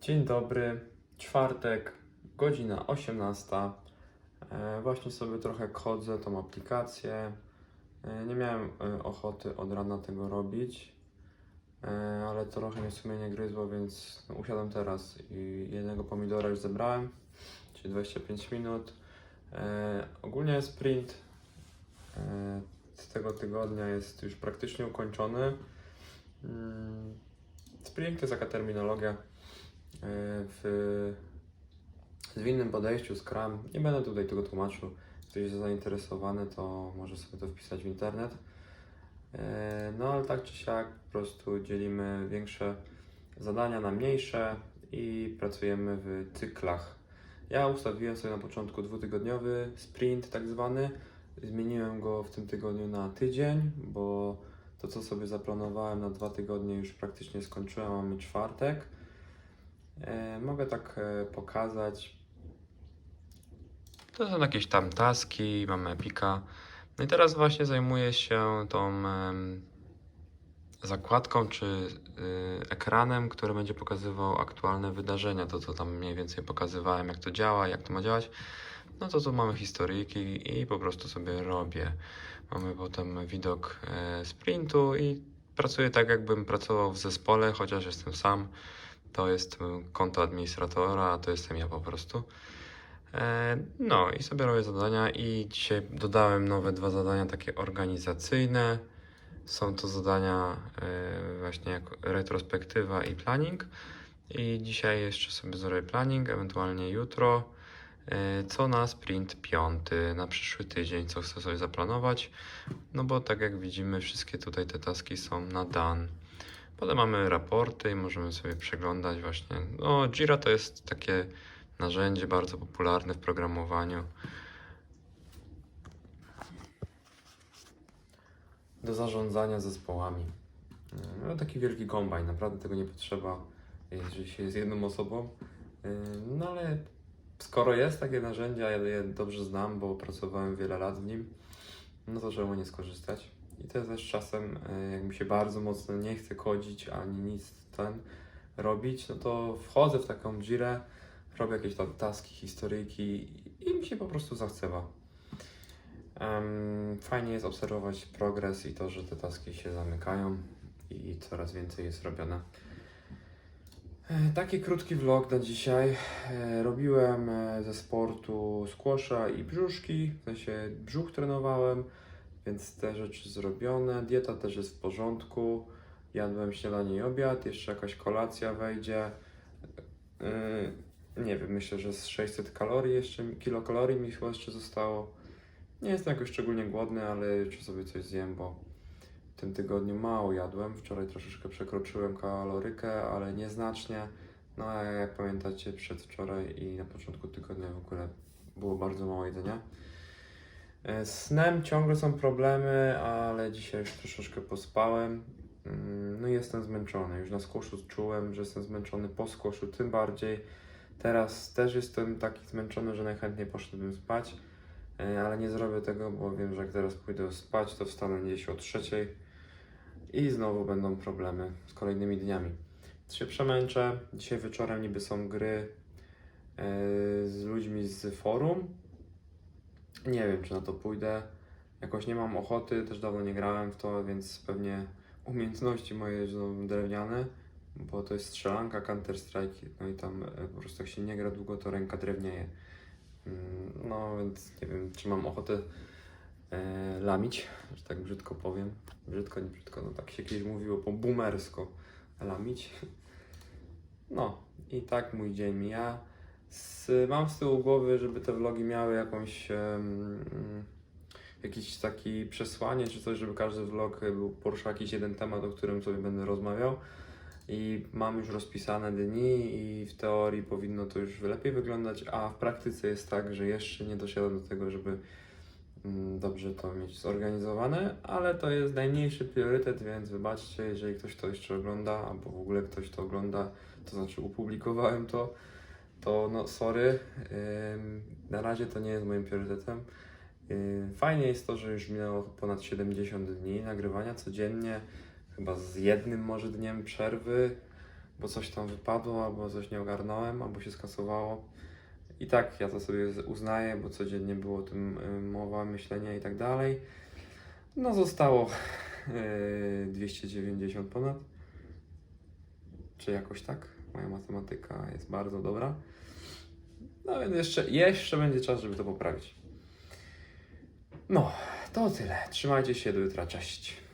Dzień dobry, czwartek, godzina 18. E, Właśnie sobie trochę chodzę tą aplikację. E, Nie miałem e, ochoty od rana tego robić, ale trochę mnie sumienie gryzło, więc usiadłem teraz i jednego pomidora już zebrałem, czyli 25 minut. Ogólnie sprint tego tygodnia jest już praktycznie ukończony. Mm, Sprint to jest taka terminologia w zwinnym podejściu Scrum. Nie będę tutaj tego tłumaczył. Ktoś jest zainteresowany, to może sobie to wpisać w internet. E, No ale tak czy siak po prostu dzielimy większe zadania na mniejsze i pracujemy w cyklach. Ja ustawiłem sobie na początku dwutygodniowy sprint tak zwany. Zmieniłem go w tym tygodniu na tydzień, bo to co sobie zaplanowałem na dwa tygodnie już praktycznie skończyłem, mamy czwartek. E, mogę tak e, pokazać. To są jakieś tam taski, mamy Epika. No i teraz właśnie zajmuję się tą zakładką czy y, ekranem, który będzie pokazywał aktualne wydarzenia. To, co tam mniej więcej pokazywałem, jak to działa, jak to ma działać. No to tu mamy historyjki i po prostu sobie robię. Mamy potem widok e, sprintu i pracuję tak, jakbym pracował w zespole, chociaż jestem sam. To jest konto administratora, to jestem ja po prostu. E, No i sobie robię zadania i dzisiaj dodałem nowe dwa zadania takie organizacyjne. Są to zadania e, właśnie jak retrospektywa i planning. I dzisiaj jeszcze sobie zrobię planning, ewentualnie jutro. E, Co na sprint piąty, na przyszły tydzień, co chcę sobie zaplanować. No bo tak jak widzimy, wszystkie tutaj te taski są na done. Potem mamy raporty i możemy sobie przeglądać właśnie. No, Jira to jest takie narzędzie bardzo popularne w programowaniu. Do zarządzania zespołami. No, taki wielki kombajn, naprawdę tego nie potrzeba, jeżeli się jest jedną osobą. No ale skoro jest takie narzędzie, ja je dobrze znam, bo pracowałem wiele lat w nim, no to czemu nie skorzystać? I to też czasem, e, jak mi się bardzo mocno nie chce kodzić ani nic ten robić, no to wchodzę w taką girę, robię jakieś tam taski, historyjki i mi się po prostu zachcewa. Fajnie jest obserwować progres i to, że te taski się zamykają i coraz więcej jest robione. E, Taki krótki vlog na dzisiaj. E, Robiłem ze sportu squasha i brzuszki, w sensie brzuch trenowałem, więc te rzeczy zrobione. Dieta też jest w porządku. Jadłem śniadanie i obiad, jeszcze jakaś kolacja wejdzie. E, Nie wiem, myślę, że z 600 kalorii jeszcze, kilokalorii mi chyba jeszcze zostało. Nie jestem jakoś szczególnie głodny, ale jeszcze sobie coś zjem, bo w tym tygodniu mało jadłem. Wczoraj troszeczkę przekroczyłem kalorykę, ale nieznacznie. No a jak pamiętacie, przedwczoraj i na początku tygodnia w ogóle było bardzo mało jedzenia. E, snem ciągle są problemy, ale dzisiaj już troszeczkę pospałem. Mm, No i jestem zmęczony. Już na skłoszu czułem, że jestem zmęczony po skłoszu, tym bardziej. Teraz też jestem taki zmęczony, że najchętniej poszedłbym spać, e, ale nie zrobię tego, bo wiem, że jak teraz pójdę spać, to wstanę gdzieś o trzeciej i znowu będą problemy z kolejnymi dniami. Się przemęczę. Dzisiaj wieczorem niby są gry e, z ludźmi z forum. Nie wiem, czy na to pójdę. Jakoś nie mam ochoty, też dawno nie grałem w to, więc pewnie umiejętności moje są drewniane, bo to jest strzelanka Counter-Strike, no i tam e, po prostu jak się nie gra długo, to ręka drewnieje. Mm, No więc nie wiem, czy mam ochotę e, lamić, że tak brzydko powiem. Brzydko, nie brzydko, no tak się kiedyś mówiło po boomersko lamić. No i tak mój dzień mija. Z, mam z tyłu głowy, żeby te vlogi miały jakąś em, jakiś taki przesłanie czy coś, żeby każdy vlog był poruszał jakiś jeden temat, o którym sobie będę rozmawiał. I mam już rozpisane dni i w teorii powinno to już lepiej wyglądać, a w praktyce jest tak, że jeszcze nie dosiadam do tego, żeby mm, dobrze to mieć zorganizowane, ale to jest najmniejszy priorytet, więc wybaczcie, jeżeli ktoś to jeszcze ogląda, albo w ogóle ktoś to ogląda, to znaczy upublikowałem to, to no sorry, na razie to nie jest moim priorytetem. Fajnie jest to, że już minęło ponad 70 dni nagrywania codziennie, chyba z jednym może dniem przerwy, bo coś tam wypadło, albo coś nie ogarnąłem, albo się skasowało. I tak ja to sobie uznaję, bo codziennie było o tym mowa, myślenia i tak dalej. No zostało y, 290 ponad. Czy jakoś tak? Moja matematyka jest bardzo dobra. No więc jeszcze, jeszcze będzie czas, żeby to poprawić. No, to tyle. Trzymajcie się do jutra. Cześć.